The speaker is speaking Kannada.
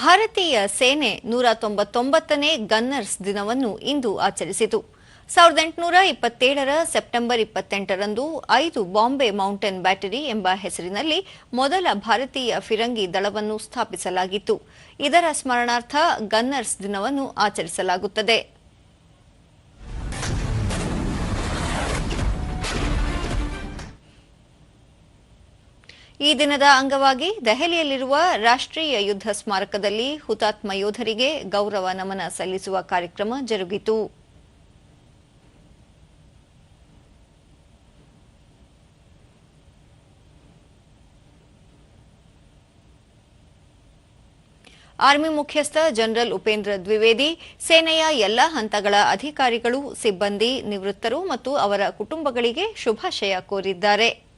ಭಾರತೀಯ ಸೇನೆ ನೂರ ತೊಂಬತ್ತೊಂಬತ್ತನೇ ಗನ್ನರ್ಸ್ ದಿನವನ್ನು ಇಂದು ಆಚರಿಸಿತು. ಸಾವಿರದ ಎಂಟುನೂರ ಇಪ್ಪತ್ತೇಳರ ಸೆಪ್ಟೆಂಬರ್ ಇಪ್ಪತ್ತೆಂಟರಂದು ಐದು ಬಾಂಬೆ ಮೌಂಟೇನ್ ಬ್ಯಾಟರಿ ಎಂಬ ಹೆಸರಿನಲ್ಲಿ ಮೊದಲ ಭಾರತೀಯ ಫಿರಂಗಿ ದಳವನ್ನು ಸ್ಥಾಪಿಸಲಾಗಿತ್ತು. ಇದರ ಸ್ಮರಣಾರ್ಥ ಗನ್ನರ್ಸ್ ದಿನವನ್ನು ಆಚರಿಸಲಾಗುತ್ತದೆ. ಈ ದಿನದ ಅಂಗವಾಗಿ ದೆಹಲಿಯಲ್ಲಿರುವ ರಾಷ್ಟ್ರೀಯ ಯುದ್ಧ ಸ್ಮಾರಕದಲ್ಲಿ ಹುತಾತ್ಮ ಯೋಧರಿಗೆ ಗೌರವ ನಮನ ಸಲ್ಲಿಸುವ ಕಾರ್ಯಕ್ರಮ ಜರುಗಿತು. ಆರ್ಮಿ ಮುಖ್ಯಸ್ಥ ಜನರಲ್ ಉಪೇಂದ್ರ ದ್ವಿವೇದಿ, ಸೇನೆಯ ಎಲ್ಲಾ ಹಂತಗಳ ಅಧಿಕಾರಿಗಳು, ಸಿಬ್ಬಂದಿ, ನಿವೃತ್ತರು ಮತ್ತು ಅವರ ಕುಟುಂಬಗಳಿಗೆ ಶುಭಾಶಯ ಕೋರಿದ್ದಾರೆ.